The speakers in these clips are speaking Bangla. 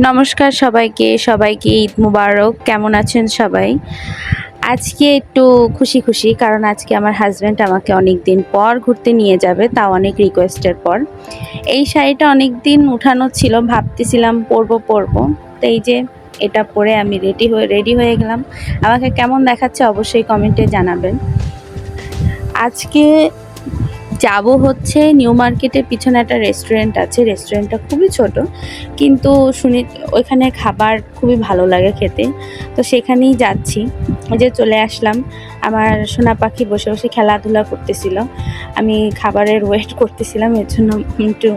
নমস্কার সবাইকে সবাইকে ঈদ মুবারক। কেমন আছেন সবাই? আজকে একটু খুশি খুশি, কারণ আজকে আমার হাজব্যান্ড আমাকে অনেক দিন পর ঘুরতে নিয়ে যাবে, তাও অনেক রিকোয়েস্টের পর। এই শাড়িটা অনেক দিন উঠানো ছিল, ভাবতেছিলাম পরবো পরবো। তো এই যে এটা পরে আমি রেডি হয়ে রেডি হয়ে গেলাম। আমাকে কেমন দেখাচ্ছে অবশ্যই কমেন্টে জানাবেন। আজকে যাব হচ্ছে নিউ মার্কেটের পিছনে একটা রেস্টুরেন্ট আছে রেস্টুরেন্টটা খুবই ছোট, কিন্তু শুনি, ওইখানে খাবার খুবই ভালো লাগে খেতে। তো সেখানেই যাচ্ছি যে চলে আসলাম, আমার সোনা পাখি বসে বসে খেলাধুলা করতেছিল। আমি খাবারের ওয়েট করতেছিলাম, এর জন্য একটু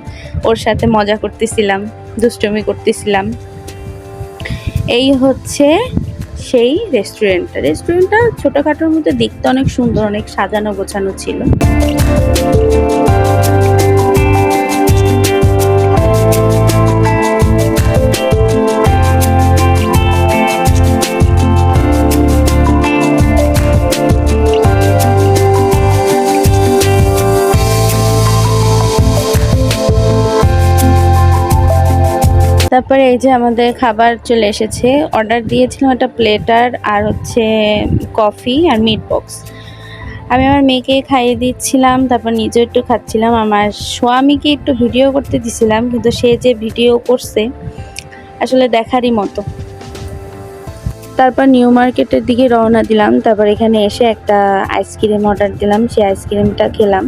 ওর সাথে মজা করতেছিলাম, দুষ্টুমি করতেছিলাম। এই হচ্ছে সেই রেস্টুরেন্টটা রেস্টুরেন্টটা ছোটোখাটোর মধ্যে দেখতে অনেক সুন্দর অনেক সাজানো গোছানো ছিল। তারপরে এই যে আমাদের খাবার চলে এসেছে। অর্ডার দিয়েছিলাম একটা প্লেটার আর হচ্ছে কফি আর মিট বক্স আমি আমার মেয়েকে খাইয়ে দিচ্ছিলাম, তারপর নিজে একটু খাচ্ছিলাম। আমার স্বামীকে একটু ভিডিও করতে দিছিলাম, কিন্তু সে যে ভিডিও করছে, আসলে দেখারই মতো। তারপর নিউ মার্কেটের দিকে রওনা দিলাম, তারপর এখানে এসে একটা আইসক্রিম অর্ডার দিলাম। সেই আইসক্রিমটা খেলাম।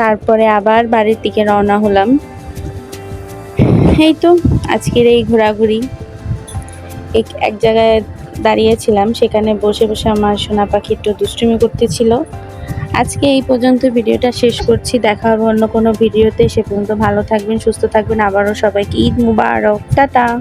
তারপরে আবার বাড়ির দিকে রওনা হলাম। এই তো, আজকের এই ঘোরাঘুরি। এক- এক জায়গায় দাঁড়িয়েছিলাম, সেখানে বসে বসে আমার সোনা পাখি একটু দুষ্টুমি করতেছিল। আজকে এই পর্যন্ত ভিডিওটা শেষ করছি, দেখা হবে অন্য কোনো ভিডিওতে। সে পর্যন্ত ভালো থাকবেন, সুস্থ থাকবেন, আবারও সবাইকে ঈদ মুবারক। টাটা!